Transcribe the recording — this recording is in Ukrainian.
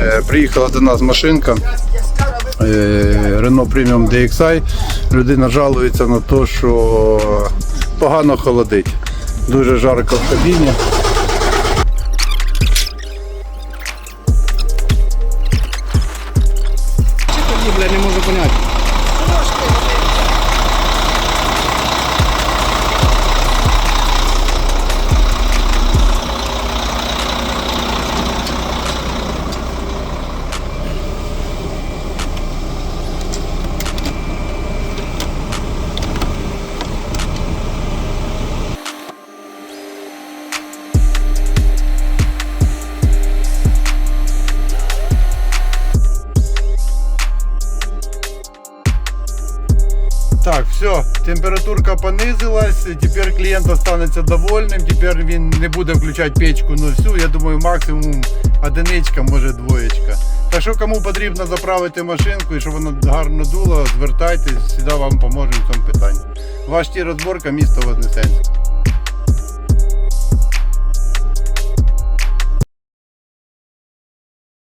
Е, Приїхала до нас машинка е, Renault Premium DXi. Людина жалується на те, що погано холодить. Дуже жарко в кабіні. Тоді, не можу поняти. Так, все, температурка понизилась, тепер клієнт останеться довольним, тепер він не буде включати печку на всю. Я думаю, максимум одиничка, може двоєчка. Так що кому потрібно заправити машинку і щоб вона гарно дула, звертайтесь, сюди вам поможемо в цьому питанні. Ваш ті розборка, місто Вознесенськ.